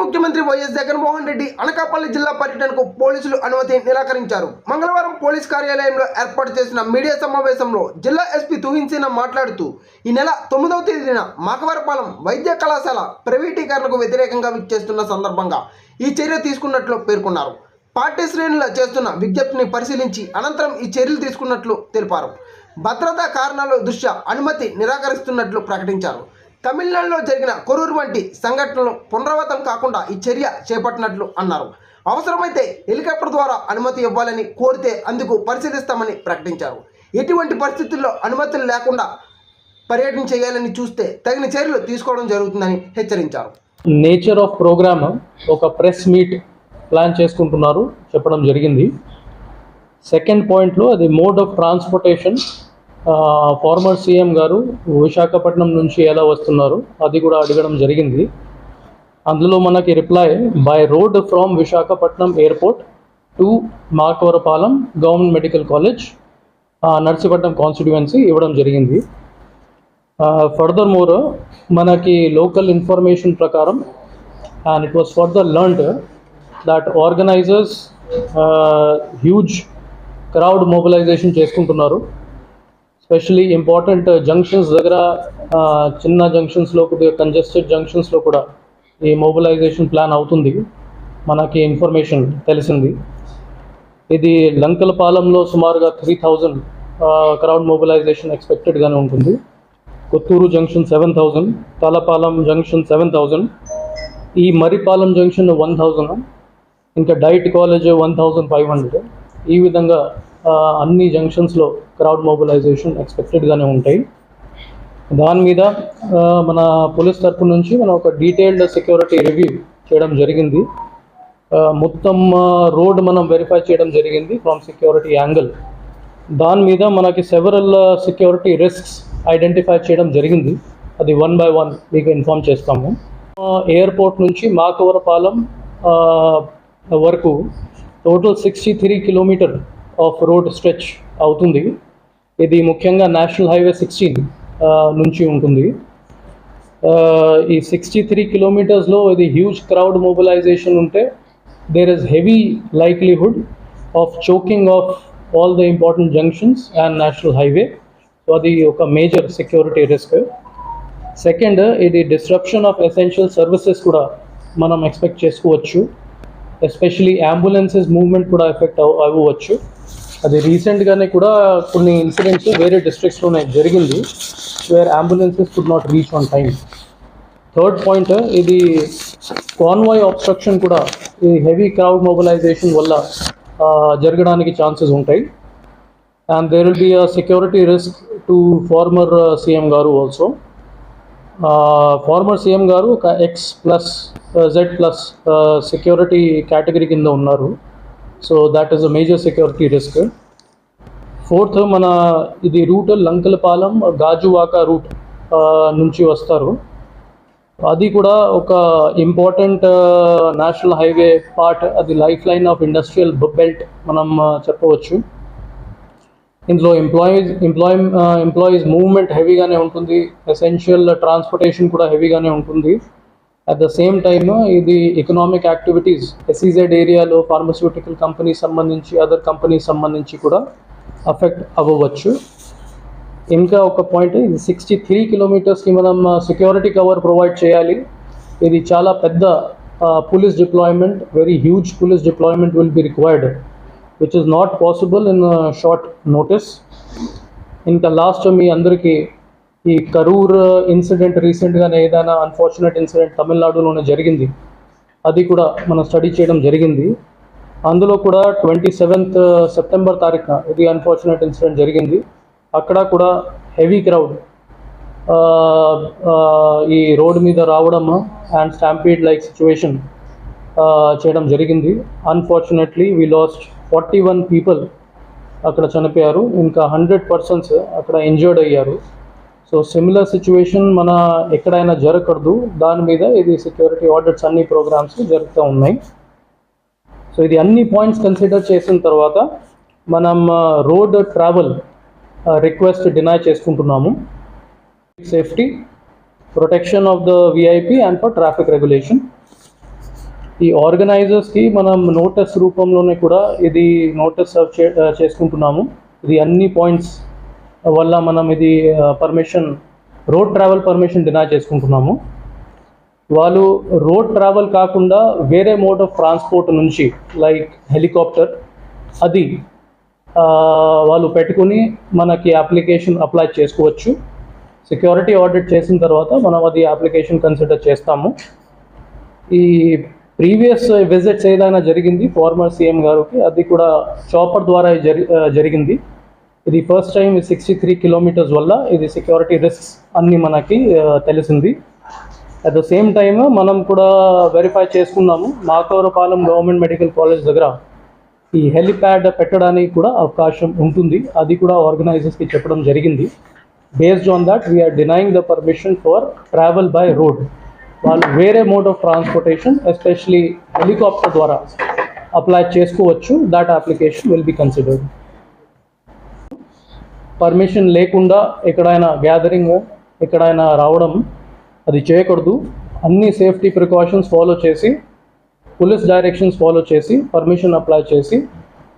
ముఖ్యమంత్రి వైఎస్ జగన్మోహన్ రెడ్డి అనకాపల్లి జిల్లా పర్యటనకు పోలీసులు అనుమతి నిరాకరించారు. మంగళవారం పోలీస్ కార్యాలయంలో ఏర్పాటు చేసిన మీడియా సమావేశంలో జిల్లా ఎస్పీ తుహిన్ మాట్లాడుతూ ఈ నెల తొమ్మిదవ తేదీన మాకవరపాలెం వైద్య కళాశాల ప్రైవేటీకరణకు వ్యతిరేకంగా విచ్చేస్తున్న సందర్భంగా ఈ చర్య తీసుకున్నట్లు పేర్కొన్నారు. పార్టీ శ్రేణుల చేస్తున్న విజ్ఞప్తిని పరిశీలించి అనంతరం ఈ చర్యలు తీసుకున్నట్లు తెలిపారు. భద్రతా కారణాల దృష్ట్యా అనుమతి నిరాకరిస్తున్నట్లు ప్రకటించారు. తమిళనాడులో జరిగిన కొరూరు వంటి సంఘటనలు పునరావృతం కాకుండా ఈ చర్య చేపట్టినట్లు అన్నారు. అవసరమైతే హెలికాప్టర్ ద్వారా అనుమతి ఇవ్వాలని కోరితే అందుకు పరిశీలిస్తామని ప్రకటించారు. ఎటువంటి పరిస్థితుల్లో అనుమతులు లేకుండా పర్యటన చేయాలని చూస్తే తగిన చర్యలు తీసుకోవడం జరుగుతుందని హెచ్చరించారు. నేచర్ ఆఫ్ ప్రోగ్రామ్ ఒక ప్రెస్ మీట్ ప్లాన్ చేసుకుంటున్నారు. చెప్పడం జరిగింది. సెకండ్ పాయింట్లో అది mode of transportation former CM గారు విశాఖపట్నం నుంచి ఎలా వస్తున్నారు అది కూడా అడగడం జరిగింది. అందులో మనకి reply by road from Visakhapatnam airport to Makavarapalem government medical college Narsipatnam constituency ఇవ్వడం జరిగింది. ఫర్దర్ మోర్ మనకి లోకల్ ఇన్ఫర్మేషన్ ప్రకారం and it was further learned that organisers huge crowd mobilisation చేసుకుంటున్నారు. స్పెషలీ ఇంపార్టెంట్ జంక్షన్స్ దగ్గర చిన్న జంక్షన్స్లో కొద్దిగా కంజెస్టెడ్ జంక్షన్స్లో కూడా ఈ మొబిలైజేషన్ ప్లాన్ అవుతుంది. మనకి ఇన్ఫర్మేషన్ తెలిసింది. ఇది లంకలపాలెంలో సుమారుగా త్రీ థౌజండ్ క్రౌడ్ మొబిలైజేషన్ ఎక్స్పెక్టెడ్గానే ఉంటుంది. Kothuru junction seven thousand Thalapalem junction seven thousand ఈ మరిపాలెం జంక్షన్ వన్ థౌజండ్ ఇంకా DIET college one thousand five hundred ఈ విధంగా అన్ని జంక్షన్స్లో క్రౌడ్ మొబిలైజేషన్ ఎక్స్పెక్టెడ్గానే ఉంటాయి. దాని మీద మన పోలీస్ తరపు నుంచి మనం ఒక డీటెయిల్డ్ సెక్యూరిటీ రివ్యూ చేయడం జరిగింది. మొత్తం రోడ్ మనం వెరిఫై చేయడం జరిగింది ఫ్రమ్ సెక్యూరిటీ యాంగిల్ దాని మీద మనకి సెవరల్ సెక్యూరిటీ రిస్క్స్ ఐడెంటిఫై చేయడం జరిగింది. అది వన్ బై వన్ మీకు ఇన్ఫామ్ చేస్తాము. ఎయిర్పోర్ట్ నుంచి మాకవరపాలెం వరకు total sixty three kilometre of road stretch అవుతుంది. ఇది ముఖ్యంగా నేషనల్ హైవే సిక్స్టీన్ నుంచి ఉంటుంది. ఈ సిక్స్టీ త్రీ కిలోమీటర్స్లో ఇది హ్యూజ్ క్రౌడ్ మొబిలైజేషన్ ఉంటే there is heavy likelihood of choking of all the important junctions and national highway so అది ఒక మేజర్ సెక్యూరిటీ రిస్క్ సెకండ్ ఇది డిస్ట్రప్షన్ ఆఫ్ ఎసెన్షియల్ సర్వీసెస్ కూడా మనం ఎక్స్పెక్ట్ చేసుకోవచ్చు. ఎస్పెషలీ అంబులెన్సెస్ మూవ్మెంట్ కూడా ఎఫెక్ట్ అవ్వచ్చు. అది రీసెంట్గానే కూడా కొన్ని ఇన్సిడెంట్స్ వేరే డిస్ట్రిక్ట్స్లోనే జరిగింది where ambulances could not reach on time third point ఇది కాన్వాయ్ ఆబ్స్ట్రక్షన్ కూడా ఈ హెవీ క్రౌడ్ మొబిలైజేషన్ వల్ల జరగడానికి ఛాన్సెస్ ఉంటాయి. And there will be a security risk to former CM గారు ఆల్సో ఫార్మర్ సీఎం గారు ఒక X plus Z plus security category కింద ఉన్నారు. So that is a major security risk fourth మన ఇది రూట్ లంకలపాలెం గాజువాక రూట్ నుంచి వస్తారు. అది కూడా ఒక ఇంపార్టెంట్ నేషనల్ హైవే పార్ట్ అది life line of industrial belt మనం చెప్పవచ్చు. ఇందులో ఎంప్లాయీస్ ఎంప్లాయ్ ఎంప్లాయీస్ మూవ్మెంట్ హెవీగానే ఉంటుంది. ఎసెన్షియల్ ట్రాన్స్పోర్టేషన్ కూడా హెవీగానే ఉంటుంది. అట్ ద సేమ్ టైమ్ ఇది ఎకనామిక్ యాక్టివిటీస్ ఎస్ఈజెడ్ ఏరియాలో ఫార్మస్యూటికల్ కంపెనీస్ సంబంధించి అదర్ కంపెనీస్ సంబంధించి కూడా అఫెక్ట్ అవ్వవచ్చు. ఇంకా ఒక పాయింట్ ఇది సిక్స్టీ త్రీ కిలోమీటర్స్కి మనం సెక్యూరిటీ కవర్ ప్రొవైడ్ చేయాలి. ఇది చాలా పెద్ద police deployment very huge police deployment will be required which is not possible in short notice ఇంకా లాస్ట్ మీ అందరికీ ఈ కరూర్ ఇన్సిడెంట్ రీసెంట్గానే ఏదైనా అన్ఫార్చునేట్ ఇన్సిడెంట్ తమిళనాడులోనే జరిగింది. అది కూడా మనం స్టడీ చేయడం జరిగింది. అందులో కూడా ట్వంటీ సెవెంత్ సెప్టెంబర్ తారీఖున ఇది అన్ఫార్చునేట్ ఇన్సిడెంట్ జరిగింది. అక్కడ కూడా హెవీ క్రౌడ్ ఈ రోడ్ మీద రావడం అండ్ స్టాంపీడ్ లైక్ సిచ్యువేషన్ చేయడం జరిగింది. Unfortunately we lost forty one people అక్కడ చనిపోయారు. ఇంకా హండ్రెడ్ పర్సన్స్ అక్కడ ఇంజర్డ్ అయ్యారు. సో సిమిలర్ సిచ్యువేషన్ మన ఎక్కడైనా జరగకూడదు. దాని మీద ఇది సెక్యూరిటీ ఆడిట్స్ అన్ని ప్రోగ్రామ్స్ జరుగుతూ ఉన్నాయి. సో ఇది అన్ని పాయింట్స్ కన్సిడర్ చేసిన తర్వాత మనం రోడ్ ట్రావెల్ రిక్వెస్ట్ డినై చేసుకుంటున్నాము. Safety protection of the VIP and for traffic regulation ఈ ఆర్గనైజర్స్కి మనం నోటీస్ రూపంలోనే కూడా ఇది నోటీస్ సర్వ్ చే చేసుకుంటున్నాము. ఇది అన్ని పాయింట్స్ వల్ల మనం ఇది permission road travel permission deny చేసుకుంటున్నాము. వాళ్ళు రోడ్ ట్రావెల్ కాకుండా వేరే మోడ్ ఆఫ్ ట్రాన్స్పోర్ట్ నుంచి లైక్ హెలికాప్టర్ అది వాళ్ళు పెట్టుకుని మనకి అప్లికేషన్ అప్లై చేసుకోవచ్చు. సెక్యూరిటీ ఆడిట్ చేసిన తర్వాత మనం అది అప్లికేషన్ కన్సిడర్ చేస్తాము. ఈ ప్రీవియస్ విజిట్స్ ఏదైనా జరిగింది ఫార్మర్ సీఎం గారికి అది కూడా చాపర్ ద్వారా జరి జరిగింది. ఇది first time sixty three kilometres వల్ల ఇది సెక్యూరిటీ రిస్క్స్ అన్ని మనకి తెలిసింది. అట్ ద సేమ్ టైమ్ మనం కూడా వెరిఫై చేసుకున్నాము. మాకవరపాలెం గవర్నమెంట్ మెడికల్ కాలేజ్ దగ్గర ఈ హెలిప్యాడ్ పెట్టడానికి కూడా అవకాశం ఉంటుంది. అది కూడా ఆర్గనైజర్స్కి చెప్పడం జరిగింది. Based on that we're denying the permission for travel by road వాళ్ళు వేరే mode of transportation especially helicopter ద్వారా అప్లై చేసుకోవచ్చు. That application will be considered permission లేకుండా ఎక్కడైనా గ్యాదరింగ్ ఎక్కడైనా రావడం అది చేయకూడదు. అన్ని సేఫ్టీ ప్రికాషన్స్ ఫాలో చేసి పోలీస్ డైరెక్షన్స్ ఫాలో చేసి పర్మిషన్ అప్లై చేసి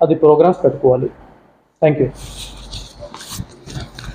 అది ప్రోగ్రామ్స్ పెట్టుకోవాలి. Thank you